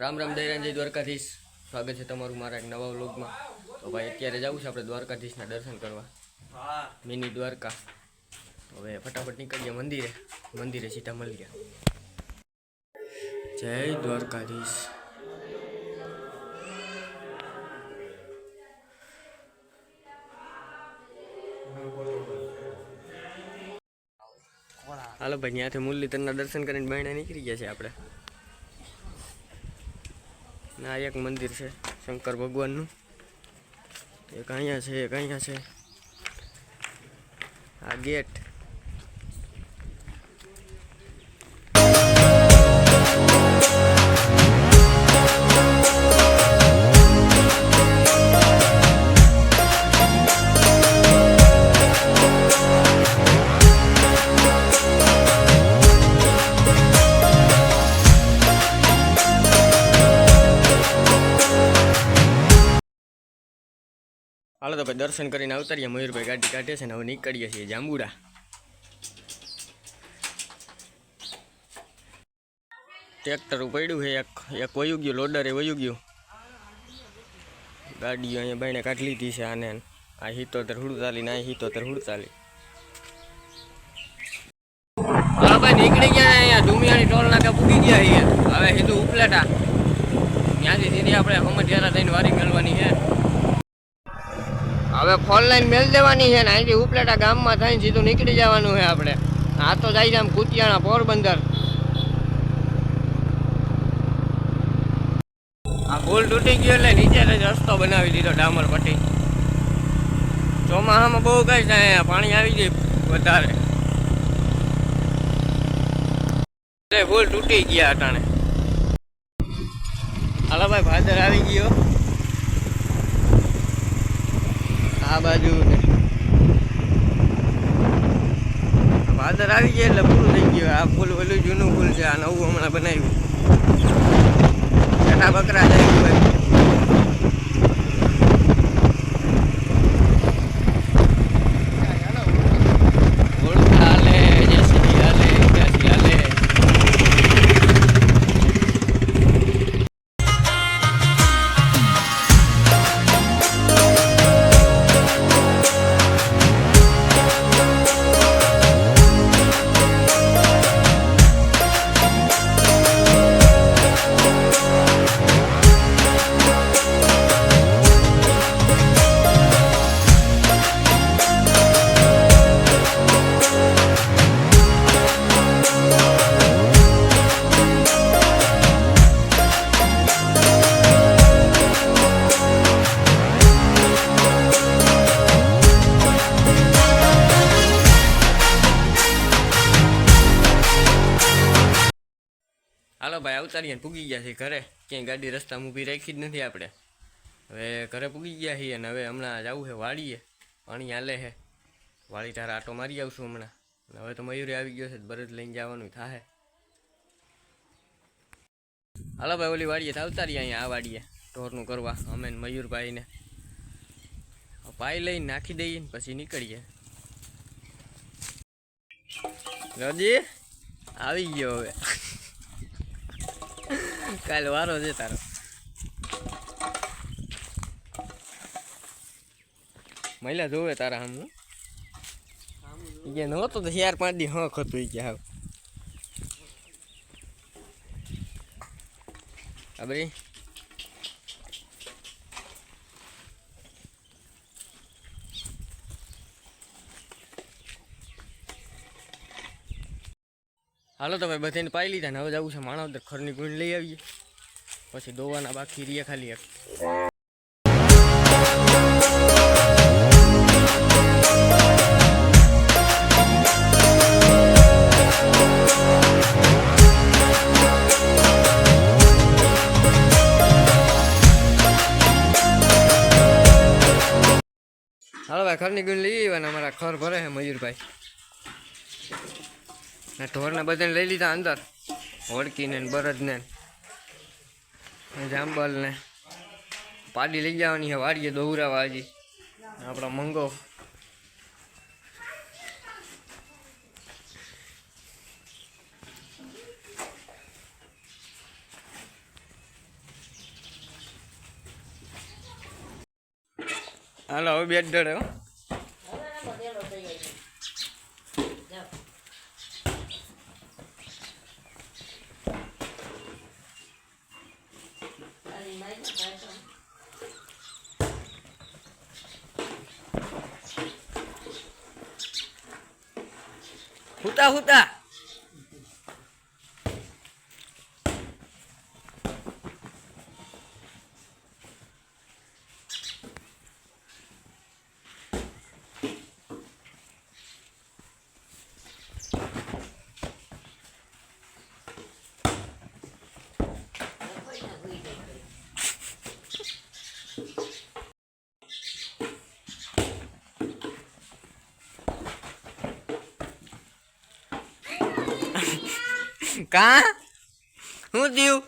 રામ રામ દયાનજી દ્વારકાધીશ. સ્વાગત છે તમારું મારા એક નવા વ્લોગમાં. તો ભાઈ, અત્યારે જવું છે આપણે દ્વારકાધીશના દર્શન કરવા. મિની દ્વારકા. હવે ફટાફટ નીકળીએ મંદિરે. મંદિરે સીધા ગયા. જય દ્વારકાધીશ. હાલો ભાઈ, ત્યાંથી મુરલીધરના દર્શન કરીને બહેણે નીકળી ગયા છે આપણે. ના એક મંદિર છે શંકર ભગવાનનું. એક અહીંયા છે એક અહીંયા છે. આ ગેટ. હાલો તો ભાઈ દર્શન કરીને અવતારીએ, મયુરભાઈ ગાડી કાઢે છે ને હવે નીકળીએ છીએ જાંબુડા ટ્રેક્ટર પડ્યું છે, એક એક વયું ગયું, લોડરે વયું ગયું. ગાડીઓ અહીંયા બાઈને કાઢી લીધી છે આને આ હિતોતેર હુડતાલી ને આ હિતોતર હુડતાલી. હા ભાઈ, નીકળી ગયા અહીંયા. ધુમિયાની ટોલ નાકે પૂગી ગયા અહીંયા. હવે સીધું ઉપલેટા. ત્યાંથી સીધી આપણે હમજિયારા થઈને વારી મેળવાની છે. હવે ફોન લાઈન મેળ દેવાની છે ને, અહીંથી ઉપલેટા ગામમાં થઈને સીધું નીકળી જવાનું છે આપણે. આ તો જાય છે આમ કુતિયાણા પોરબંદર. આ પુલ તૂટી ગયો એટલે નીચે જ રસ્તો બનાવી દીધો ડામર પટ્ટી. ચોમાસામાં બહુ કઈ અહીંયા, પાણી આવી જાય વધારે. પુલ તૂટી ગયા અટાણે. હાલા ભાઈ, ભાદર આવી ગયો. આ બાજુ ને. આવી ગયા એટલે પૂરું થઈ ગયું. આ ફૂલ ઓલું જૂનું ફૂલ છે, આ નવું હમણાં બનાવ્યું. ઘણા બકરા જાય ભાઈ હાલો ભાઈ અવતારીએ પૂગી ગયા છીએ ઘરે. ક્યાંય ગાડી રસ્તામાં ઊભી રાખી જ નથી આપણે. હવે ઘરે પૂગી ગયા છીએ અને હવે હમણાં જવું છે વાડીએ. પાણી હાલે છે. વાળી તારા આટો મારી આવશું હમણાં. હવે તો મયુરી આવી ગયો છે તો લઈને જવાનું થાય હાલો ભાઈ, ઓલી વાડીએ તો અવતારીએ અહીંયા આ વાડીએ ઢોરનું કરવા. અમે મયુરભાઈને. પાઈ લઈને નાખી દઈએ ને પછી નીકળીએ. રજી? આવી ગયો હવે. કાલ વારો છે તારો. મહિલા જોવે તારા હમ? કે નહોતો તો ચાર પાંચ દી હક હતું કે હાવ. અબરી હાલો તો ભાઈ બધાને પાઈ લીધા ને હવે જવું છે માણાવદર ખરની ગુણ લઈ આવીએ. પછી દોવાના બાકી રીએ ખાલી એક. હાલો ભાઈ ખરની ગુણ લઈ આવ્યા અમારા ખર ભરે છે મયુરભાઈ. ને ઢોરને બધાને લઈ લીધા અંદર. હોડકીને બરદને જાંબલને પાડી લઈ જવાની છે, વાડીએ દોહરાવા હજી. આપણો મંગો. હાલો, હવે બેટ ડળે હો. ને ભાઈ કા? શું થયું